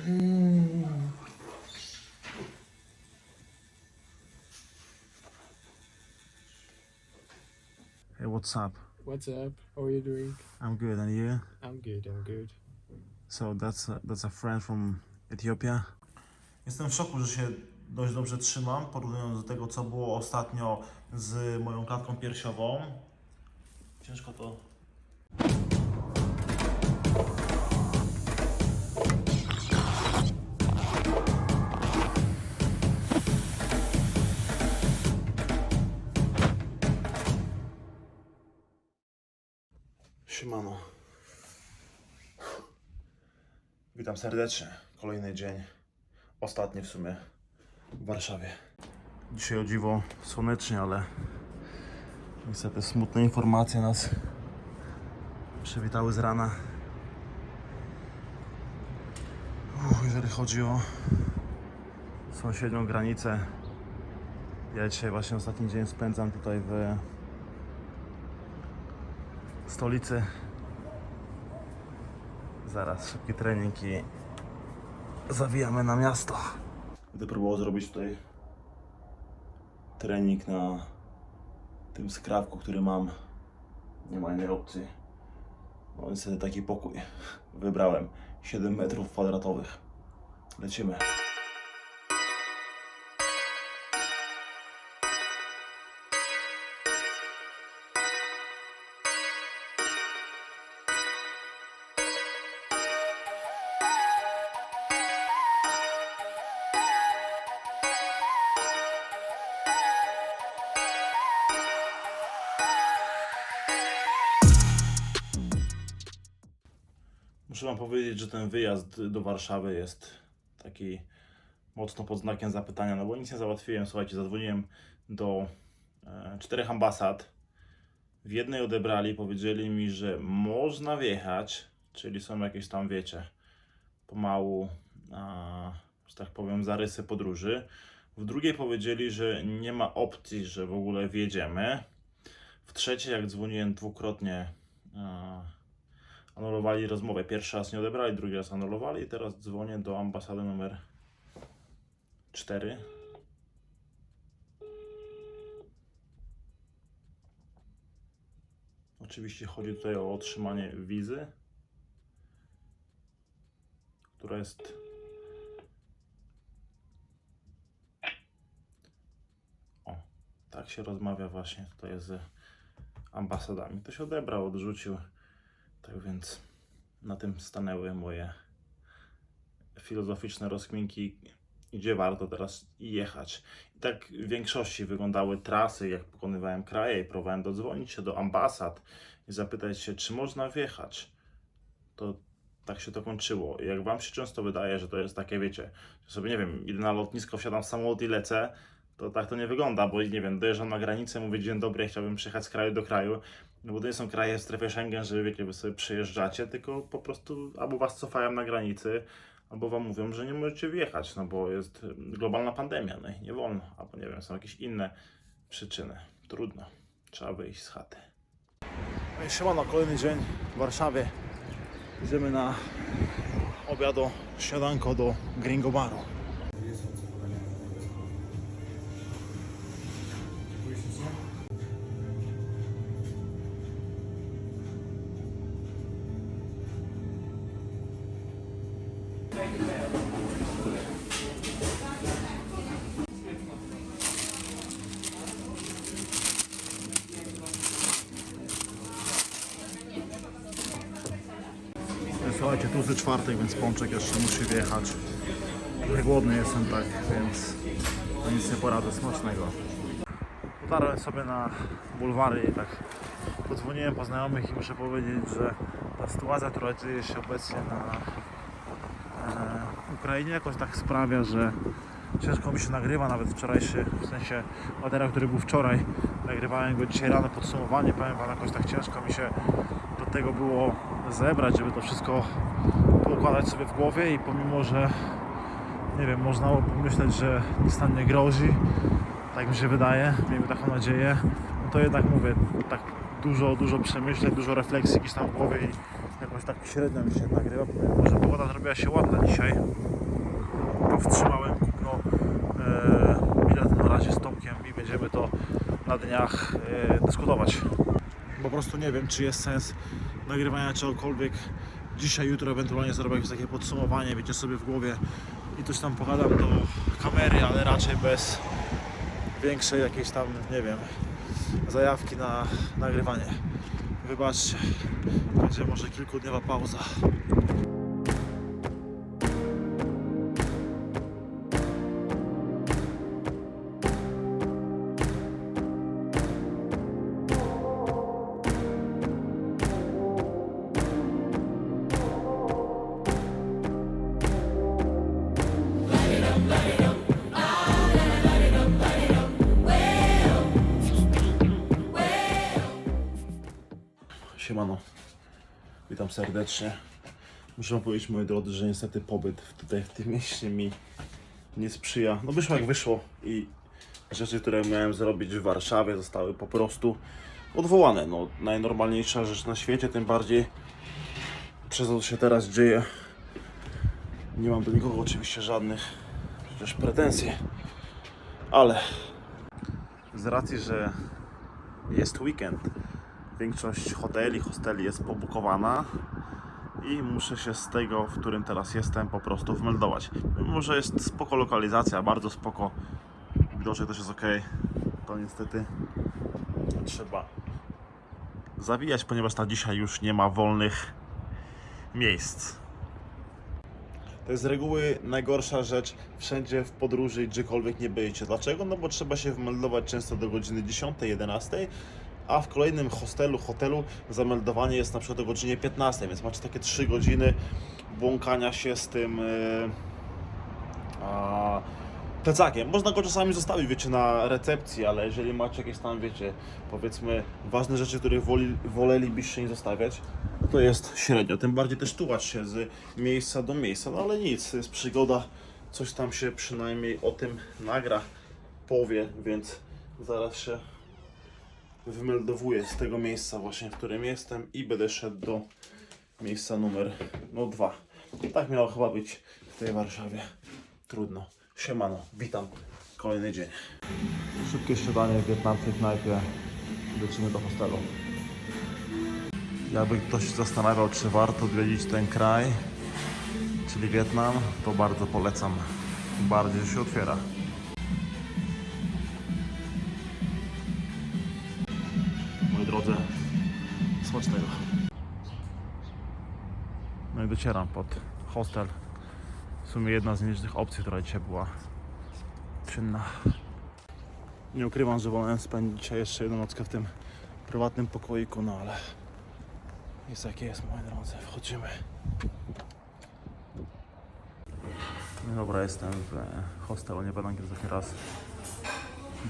Hey, what's up? What's up? How are you doing? I'm good, and you? I'm good, I'm good. So that's a, that's a friend from Ethiopia. Jestem w szoku, że się dość dobrze trzymam, porównując do tego, co było ostatnio z moją klatką piersiową. Ciężko to. Witam serdecznie. Kolejny dzień. Ostatni w sumie w Warszawie. Dzisiaj o dziwo słonecznie, ale niestety smutne informacje nas przywitały z rana. Uff, jeżeli chodzi o sąsiednią granicę, ja dzisiaj właśnie ostatni dzień spędzam tutaj w stolicy. Zaraz szybki trening i zawijamy na miasto. Będę próbował zrobić tutaj trening na tym skrawku, który mam. Nie ma innej opcji. Mam sobie taki pokój. Wybrałem 7 metrów kwadratowych. Lecimy. Powiedzieć, że ten wyjazd do Warszawy jest taki mocno pod znakiem zapytania, no bo nic nie załatwiłem. Słuchajcie, zadzwoniłem do e, czterech ambasad. W jednej odebrali, powiedzieli mi, że można wjechać, czyli są jakieś tam, wiecie, pomału, a, że tak powiem, zarysy podróży. W drugiej powiedzieli, że nie ma opcji, że w ogóle wjedziemy. W trzeciej, jak dzwoniłem dwukrotnie, a, anulowali rozmowę. Pierwszy raz nie odebrali, drugi raz anulowali. I teraz dzwonię do ambasady numer 4. Oczywiście chodzi tutaj o otrzymanie wizy, która jest o, tak się rozmawia właśnie tutaj z ambasadami. To się odebrał, odrzucił. Tak więc na tym stanęły moje filozoficzne rozkminki, gdzie warto teraz jechać. I tak w większości wyglądały trasy, jak pokonywałem kraje i próbowałem dodzwonić się do ambasad i zapytać się, czy można wjechać. To tak się to kończyło. Jak Wam się często wydaje, że to jest takie, wiecie, że sobie, nie wiem, idę na lotnisko, wsiadam w samolot i lecę, to tak to nie wygląda, bo nie wiem, dojeżdżam na granicę, mówię dzień dobry, chciałbym przyjechać z kraju do kraju, no bo to nie są kraje w strefie Schengen, że wiecie, wy sobie przyjeżdżacie, tylko po prostu albo was cofają na granicy, albo wam mówią, że nie możecie wjechać, no bo jest globalna pandemia, no i nie wolno, albo nie wiem, są jakieś inne przyczyny. Trudno, trzeba wyjść z chaty. No siemano, kolejny dzień w Warszawie. Idziemy na obiado, śniadanko do Gringo Baru. Pączek jeszcze musi wjechać. Głodny jestem, tak, więc no nic nie poradzę, smacznego. Utarłem sobie na bulwary i tak podzwoniłem po znajomych i muszę powiedzieć, że ta sytuacja, która dzieje się obecnie na e, Ukrainie jakoś tak sprawia, że ciężko mi się nagrywa, nawet wczorajszy, w sensie materiał, który był wczoraj, nagrywałem go dzisiaj rano, podsumowanie, powiem Wam, jakoś tak ciężko mi się do tego było zebrać, żeby to wszystko poukładać sobie w głowie i pomimo, że nie wiem, można było pomyśleć, że nic nam nie grozi, tak mi się wydaje, miejmy taką nadzieję, no to jednak mówię, tak dużo, dużo przemyśleń, dużo refleksji gdzieś tam w głowie i jakoś tak średnio mi się nagrywa, pomimo, że pogoda zrobiła się ładna dzisiaj, powstrzymałem kupno e, bilet na razie z Tomkiem i będziemy to na dniach e, dyskutować. Po prostu nie wiem, czy jest sens nagrywania czegokolwiek dzisiaj, jutro, ewentualnie zrobię jakieś takie podsumowanie, wiecie sobie w głowie i coś tam pogadam do kamery, ale raczej bez większej jakiejś tam, nie wiem, zajawki na nagrywanie. Wybaczcie, będzie może kilkudniowa pauza. Siemano, witam serdecznie. Muszę wam powiedzieć, moi drodzy, że niestety pobyt tutaj w tym mieście mi nie sprzyja. No wyszło jak wyszło i rzeczy, które miałem zrobić w Warszawie zostały po prostu odwołane. No najnormalniejsza rzecz na świecie, tym bardziej przez co się teraz dzieje. Nie mam do nikogo oczywiście żadnych przecież pretensji, ale z racji, że jest weekend, większość hoteli, hosteli jest pobukowana i muszę się z tego, w którym teraz jestem, po prostu wmeldować. Mimo, że jest spoko lokalizacja, bardzo spoko, widoczek też jest ok, to niestety trzeba zawijać, ponieważ na dzisiaj już nie ma wolnych miejsc. To jest z reguły najgorsza rzecz wszędzie w podróży, gdziekolwiek nie byjecie. Dlaczego? No bo trzeba się wmeldować często do godziny 10, 11, a w kolejnym hostelu, hotelu zameldowanie jest na przykład o godzinie 15, więc macie takie 3 godziny błąkania się z tym a, plecakiem. Można go czasami zostawić, wiecie, na recepcji, ale jeżeli macie jakieś tam, wiecie, powiedzmy ważne rzeczy, których woli, wolelibyście nie zostawiać, to jest średnio. Tym bardziej też tułać się z miejsca do miejsca, no ale nic, jest przygoda, coś tam się przynajmniej o tym nagra, powie, więc zaraz się wymeldowuję z tego miejsca właśnie, w którym jestem i będę szedł do miejsca numer no dwa. Tak miało chyba być w tej Warszawie. Trudno. Siemano, witam. Kolejny dzień. Szybkie śniadanie w wietnamskiej knajpie. Lecimy do hostelu. Jakby ktoś się zastanawiał, czy warto odwiedzić ten kraj, czyli Wietnam, to bardzo polecam. Bardziej się otwiera. Smacznego. No i docieram pod hostel. W sumie jedna z nielicznych opcji, która dzisiaj była czynna. Nie ukrywam, że wolałem spędzić dzisiaj jeszcze jedną nockę w tym prywatnym pokoiku, no ale jest jakie jest, moi drodzy. Wchodzimy. No dobra, jestem w hostelu, nie będę nigdy raz.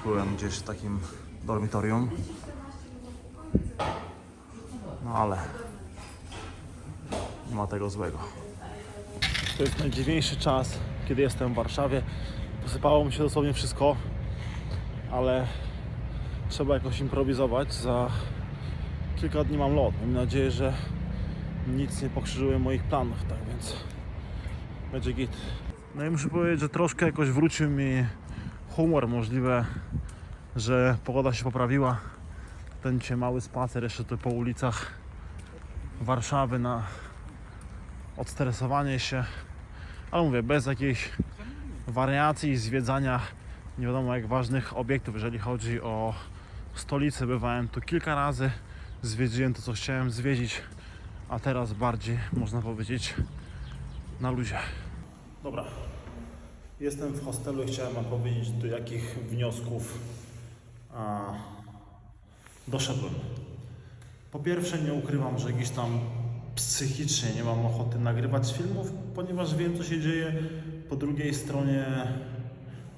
Byłem gdzieś w takim dormitorium. No ale nie ma tego złego. To jest najdziwniejszy czas, kiedy jestem w Warszawie. Posypało mi się dosłownie wszystko, ale trzeba jakoś improwizować. Za kilka dni mam lot. Mam nadzieję, że nic nie pokrzyżuje moich planów, tak więc będzie git. No i muszę powiedzieć, że troszkę jakoś wrócił mi humor. Możliwe, że pogoda się poprawiła ten dzisiaj mały spacer jeszcze tu po ulicach Warszawy na odstresowanie się. Ale mówię, bez jakiejś wariacji i zwiedzania nie wiadomo jak ważnych obiektów, jeżeli chodzi o stolicę. Bywałem tu kilka razy, zwiedziłem to, co chciałem zwiedzić, a teraz bardziej, można powiedzieć, na luzie. Dobra, jestem w hostelu i chciałem Wam powiedzieć, do jakich wniosków a, doszedłem. Po pierwsze, nie ukrywam, że gdzieś tam psychicznie nie mam ochoty nagrywać filmów, ponieważ wiem, co się dzieje po drugiej stronie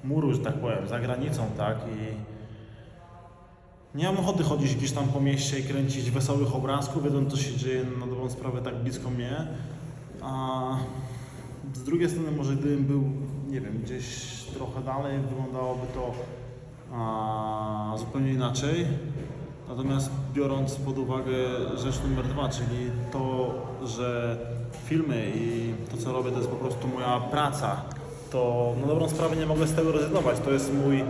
muru, że tak powiem, za granicą, tak? I nie mam ochoty chodzić gdzieś tam po mieście i kręcić wesołych obrazków, wiedząc, co się dzieje na dobrą sprawę tak blisko mnie. A z drugiej strony, może gdybym był, nie wiem, gdzieś trochę dalej, wyglądałoby to a, zupełnie inaczej. Natomiast biorąc pod uwagę rzecz numer dwa, czyli to, że filmy i to co robię to jest po prostu moja praca, to na dobrą sprawę nie mogę z tego rezygnować. To jest mój,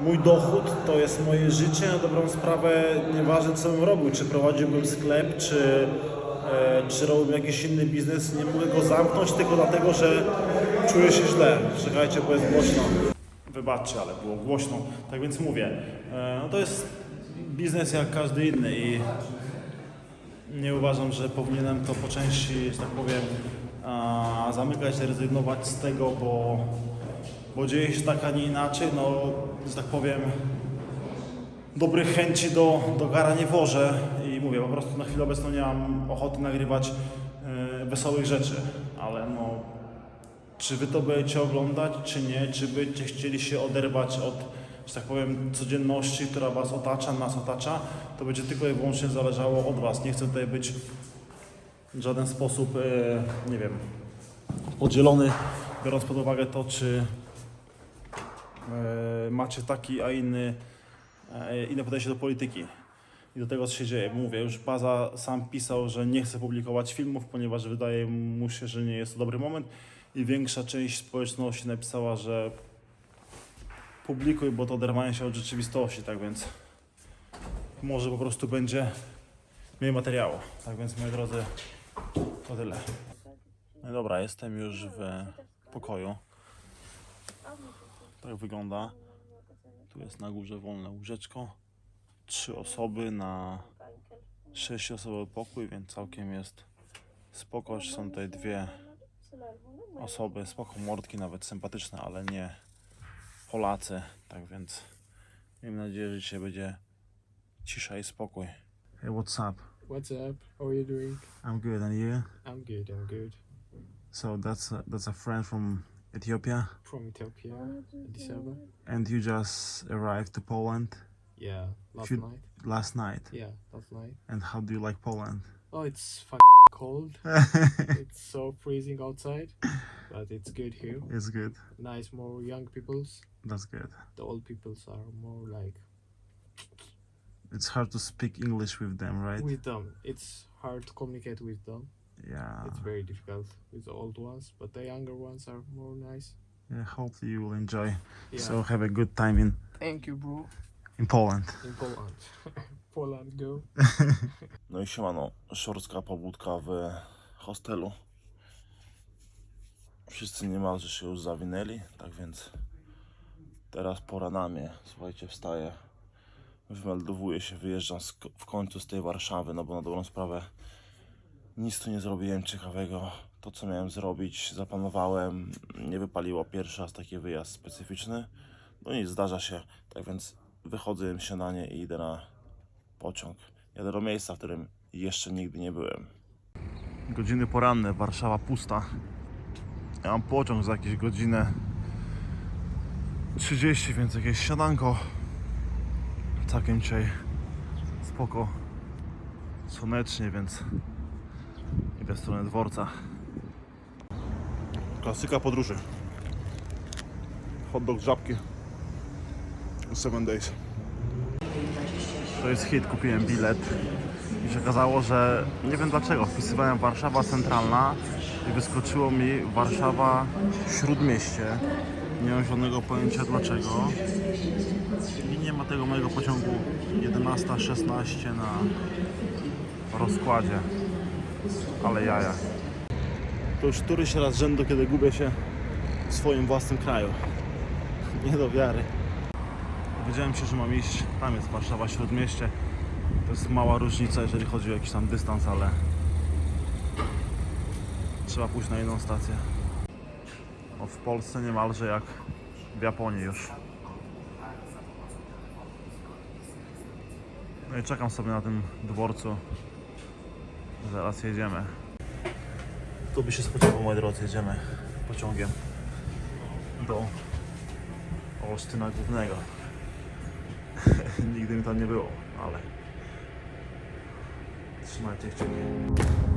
mój dochód, to jest moje życie. Na dobrą sprawę nieważne co bym robił, czy prowadziłbym sklep, czy, e, czy robiłbym jakiś inny biznes, nie mogę go zamknąć tylko dlatego, że czuję się źle. Czekajcie, bo jest głośno. Wybaczcie, ale było głośno. Tak więc mówię, e, no to jest biznes jak każdy inny i nie uważam, że powinienem to po części, że tak powiem, a, zamykać, rezygnować z tego, bo, bo dzieje się tak, a nie inaczej. No, że tak powiem, dobrych chęci do, do gara nie wożę i mówię, po prostu na chwilę obecną nie mam ochoty nagrywać e, wesołych rzeczy, ale no, czy wy to będziecie oglądać, czy nie, czy będziecie chcieli się oderwać od, że tak powiem, codzienności, która was otacza, nas otacza, to będzie tylko i wyłącznie zależało od was. Nie chcę tutaj być w żaden sposób, e, nie wiem, oddzielony, biorąc pod uwagę to, czy e, macie taki, a inny, e, inne podejście do polityki i do tego, co się dzieje. Mówię, już Baza sam pisał, że nie chce publikować filmów, ponieważ wydaje mu się, że nie jest to dobry moment i większa część społeczności napisała, że publikuj, bo to oderwanie się od rzeczywistości, tak więc może po prostu będzie mniej materiału. Tak więc, moi drodzy, to tyle. No dobra, jestem już w pokoju. Tak wygląda. Tu jest na górze wolne łóżeczko. Trzy osoby na sześciosobowy pokój, więc całkiem jest spoko. Są tutaj dwie osoby, spoko mordki, nawet sympatyczne, ale nie Polacy. Tak więc miejmy nadzieję, że dzisiaj będzie cisza i spokój. Hey, what's up? What's up? How are you doing? I'm good, and you? I'm good. I'm good. So that's a, that's a friend from Ethiopia, From Ethiopia, Addis Ababa. and you just arrived to Poland Yeah, last Should- night. last night. Yeah, last night. And how do you like Poland? Oh, it's fucking cold. it's so freezing outside, but it's good here. it's good. Nice, more young peoples. That's good. The old peoples are more like It's hard to speak English with them, right? with them. It's hard to communicate with them. yeah. It's very difficult with the old ones, but the younger ones are more nice. Yeah. Hopefully you will enjoy. Yeah. So have a good time in Thank you, bro. in Poland. In Poland. Poland, go. No i siemano, szorska pobudka w hostelu. Wszyscy niemalże się już zawinęli, tak więc teraz pora na mnie. Słuchajcie, wstaję, wymeldowuję się, wyjeżdżam w końcu z tej Warszawy, no bo na dobrą sprawę nic tu nie zrobiłem ciekawego. To, co miałem zrobić, zaplanowałem, nie wypaliło pierwszy raz taki wyjazd specyficzny. No nic, zdarza się, tak więc wychodzę im śniadanie i idę na pociąg. Jadę do miejsca, w którym jeszcze nigdy nie byłem. Godziny poranne, Warszawa pusta. Ja mam pociąg za jakieś godzinę 30, więc jakieś śniadanko. Całkiem dzisiaj spoko, słonecznie, więc idę w stronę dworca. Klasyka podróży. Hot dog żabki. 7 days. To jest hit, kupiłem bilet i się okazało, że nie wiem dlaczego, wpisywałem Warszawa Centralna i wyskoczyło mi Warszawa Śródmieście. Nie mam żadnego pojęcia dlaczego. I nie ma tego mojego pociągu 11.16 na rozkładzie. Ale jaja. To już któryś raz rzędu, kiedy gubię się w swoim własnym kraju. Nie do wiary. Wiedziałem się, że mam iść. Tam jest Warszawa Śródmieście. To jest mała różnica, jeżeli chodzi o jakiś tam dystans, ale trzeba pójść na inną stację. O, w Polsce niemalże jak w Japonii już. No i czekam sobie na tym dworcu. Zaraz jedziemy. Tu by się spodziewał, moi drodzy, jedziemy pociągiem do Olsztyna Głównego. Nigdy mi tam nie było, ale trzymajcie kciuki.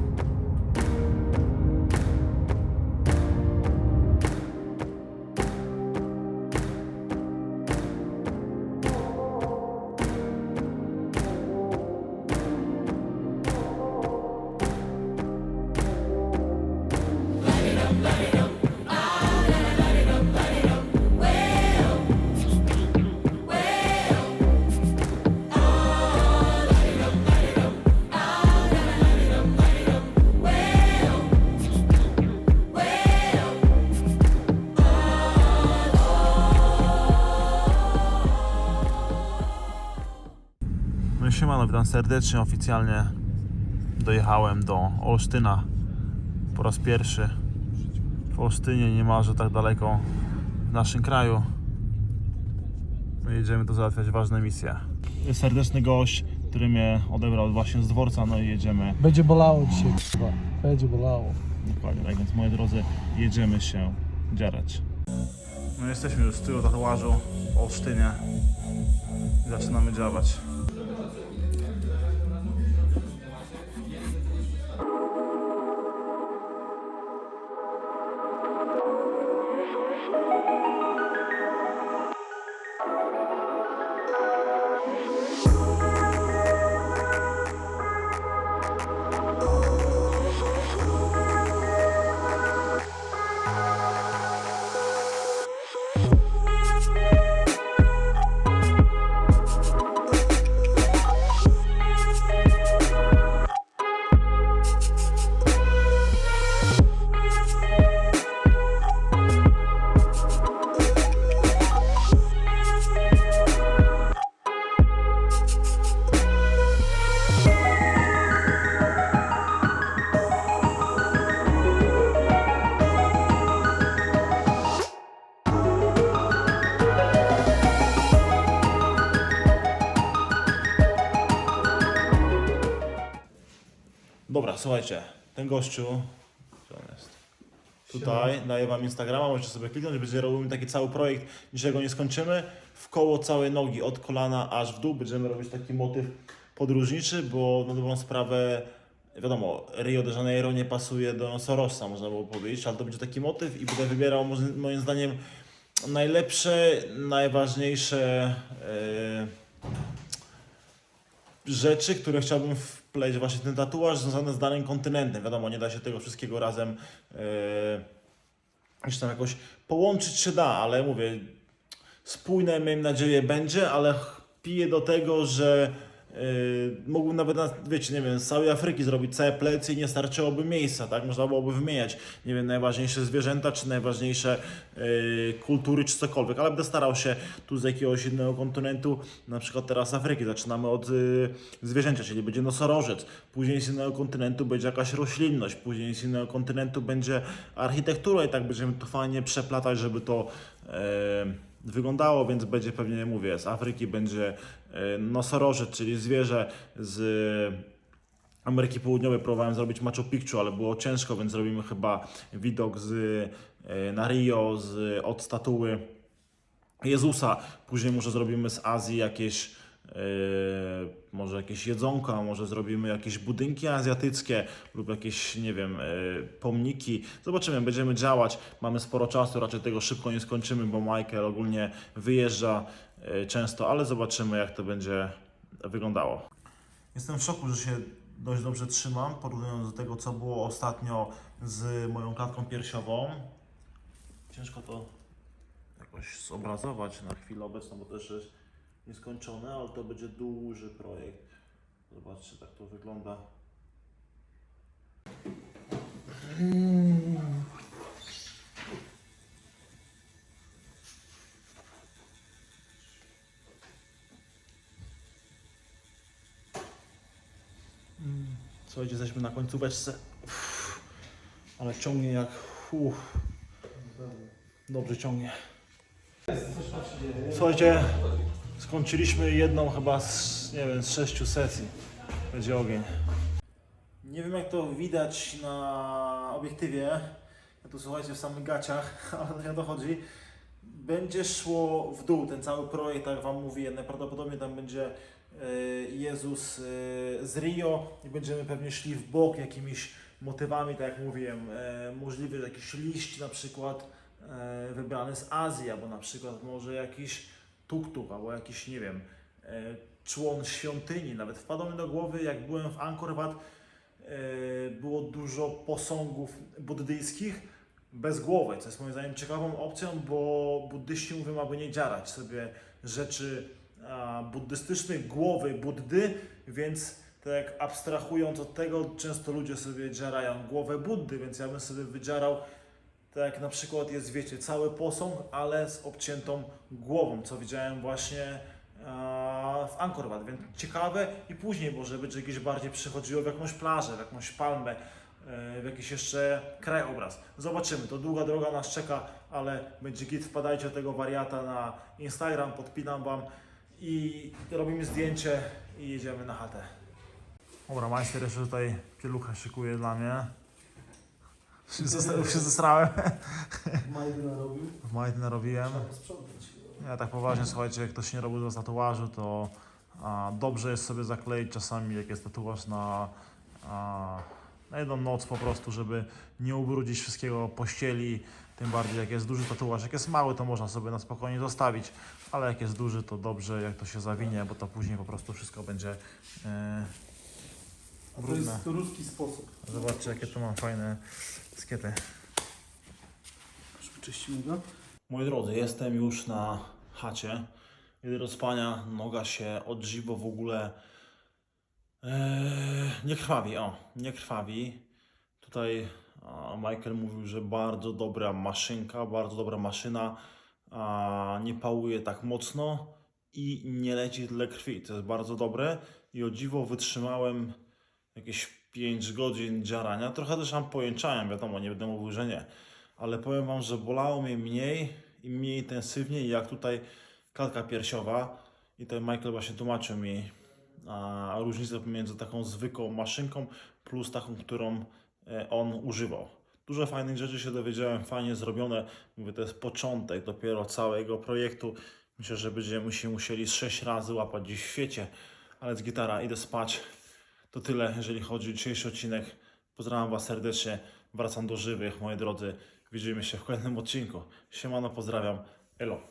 Witam serdecznie, oficjalnie dojechałem do Olsztyna po raz pierwszy. W Olsztynie niemalże tak daleko w naszym kraju. My jedziemy tu załatwiać ważne misje. Jest serdeczny gość, który mnie odebrał właśnie z dworca, no i jedziemy. Będzie bolało dzisiaj, kurwa. Będzie bolało. Dokładnie tak, więc moi drodzy, jedziemy się dzierać. No jesteśmy już z tyłu tatuażu w Olsztynie zaczynamy działać. Słuchajcie, ten gościu, gdzie on jest? Tutaj daję wam Instagrama, możecie sobie kliknąć, będziemy robimy taki cały projekt, dzisiaj go nie skończymy, w koło całej nogi, od kolana aż w dół, będziemy robić taki motyw podróżniczy, bo na dobrą sprawę, wiadomo, Rio de Janeiro nie pasuje do nosorożca, można było powiedzieć, ale to będzie taki motyw i będę wybierał moim zdaniem najlepsze, najważniejsze yy, rzeczy, które chciałbym wpleść właśnie ten tatuaż związane z danym kontynentem. Wiadomo, nie da się tego wszystkiego razem yy, tam jakoś połączyć się da, ale mówię, spójne miejmy nadzieję będzie, ale piję do tego, że mógłbym nawet, na, wiecie, nie wiem, z całej Afryki zrobić całe plecy i nie starczyłoby miejsca, tak? Można byłoby wymieniać, nie wiem, najważniejsze zwierzęta, czy najważniejsze yy, kultury, czy cokolwiek, ale będę starał się tu z jakiegoś innego kontynentu, na przykład teraz Afryki, zaczynamy od yy, zwierzęcia, czyli będzie nosorożec, później z innego kontynentu będzie jakaś roślinność, później z innego kontynentu będzie architektura i tak będziemy to fajnie przeplatać, żeby to yy, wyglądało, więc będzie pewnie, mówię, z Afryki będzie e, nosorożec, czyli zwierzę z Ameryki Południowej. Próbowałem zrobić Machu Picchu, ale było ciężko, więc zrobimy chyba widok z, e, na Rio, z, od statuły Jezusa. Później może zrobimy z Azji jakieś może jakieś jedzonko, a może zrobimy jakieś budynki azjatyckie lub jakieś, nie wiem, e, pomniki. Zobaczymy, będziemy działać. Mamy sporo czasu, raczej tego szybko nie skończymy, bo Michael ogólnie wyjeżdża e, często, ale zobaczymy, jak to będzie wyglądało. Jestem w szoku, że się dość dobrze trzymam, porównując do tego, co było ostatnio z moją klatką piersiową. Ciężko to jakoś zobrazować na chwilę obecną, bo też jest nieskończone, ale to będzie duży projekt. Zobaczcie, tak to wygląda. Słuchajcie, jesteśmy na końcóweczce. Uff, ale ciągnie jak... Uff. Dobrze ciągnie. Słuchajcie, skończyliśmy jedną chyba z, nie wiem, z sześciu sesji. Będzie ogień. Nie wiem jak to widać na obiektywie. Ja tu słuchajcie w samych gaciach, ale nie o to chodzi. Będzie szło w dół ten cały projekt, tak Wam mówię. Najprawdopodobniej tam będzie e, Jezus e, z Rio i będziemy pewnie szli w bok jakimiś motywami, tak jak mówiłem. E, możliwy jakiś liść na przykład wybrany z Azji, albo na przykład może jakiś tuk-tuk, albo jakiś, nie wiem, e, człon świątyni. Nawet wpadło mi do głowy, jak byłem w Angkor Wat, e, było dużo posągów buddyjskich bez głowy, co jest moim zdaniem ciekawą opcją, bo buddyści mówią, aby nie dziarać sobie rzeczy buddystycznych, głowy Buddy, więc tak abstrahując od tego, często ludzie sobie dziarają głowę Buddy, więc ja bym sobie wydzierał tak na przykład jest, wiecie, cały posąg, ale z obciętą głową, co widziałem właśnie w Angkor Wat, więc ciekawe i później może być, jakieś bardziej przychodziło w jakąś plażę, w jakąś palmę, e, w jakiś jeszcze krajobraz. Zobaczymy, to długa droga nas czeka, ale będzie git, wpadajcie tego wariata na Instagram, podpinam Wam i robimy zdjęcie i jedziemy na chatę. Dobra, majster jeszcze tutaj pieluchę szykuje dla mnie. Już się zestrałem. Majdy narobił. W majty narobiłem. Sprzątać. Ja tak poważnie, słuchajcie, jak ktoś nie robi z tatuażu, to a, dobrze jest sobie zakleić czasami, jak jest tatuaż na, a, na jedną noc po prostu, żeby nie ubrudzić wszystkiego pościeli, tym bardziej jak jest duży tatuaż. Jak jest mały, to można sobie na spokojnie zostawić, ale jak jest duży, to dobrze, jak to się zawinie, bo to później po prostu wszystko będzie e, To brudne. jest ruski sposób. Zobaczcie, jakie tu mam fajne skiety. Wyczyścimy go. Moi drodzy, jestem już na chacie. Kiedy do spania noga się od żywo w ogóle eee, nie krwawi. O, nie krwawi. Tutaj a, Michael mówił, że bardzo dobra maszynka, bardzo dobra maszyna. A, nie pałuje tak mocno i nie leci tyle krwi. To jest bardzo dobre. I o dziwo wytrzymałem jakieś 5 godzin dziarania. Trochę też tam pojęczałem, wiadomo, nie będę mówił, że nie ale powiem Wam, że bolało mnie mniej i mniej intensywnie, jak tutaj klatka piersiowa. I tutaj Michael właśnie tłumaczył mi a, różnicę pomiędzy taką zwykłą maszynką plus taką, którą e, on używał. Dużo fajnych rzeczy się dowiedziałem, fajnie zrobione. Mówię, to jest początek dopiero całego projektu. Myślę, że będziemy musieli z sześć razy łapać gdzieś w świecie, ale z gitara idę spać. To tyle, jeżeli chodzi o dzisiejszy odcinek. Pozdrawiam Was serdecznie. Wracam do żywych, moi drodzy. Widzimy się w kolejnym odcinku. Siemano, pozdrawiam. Elo.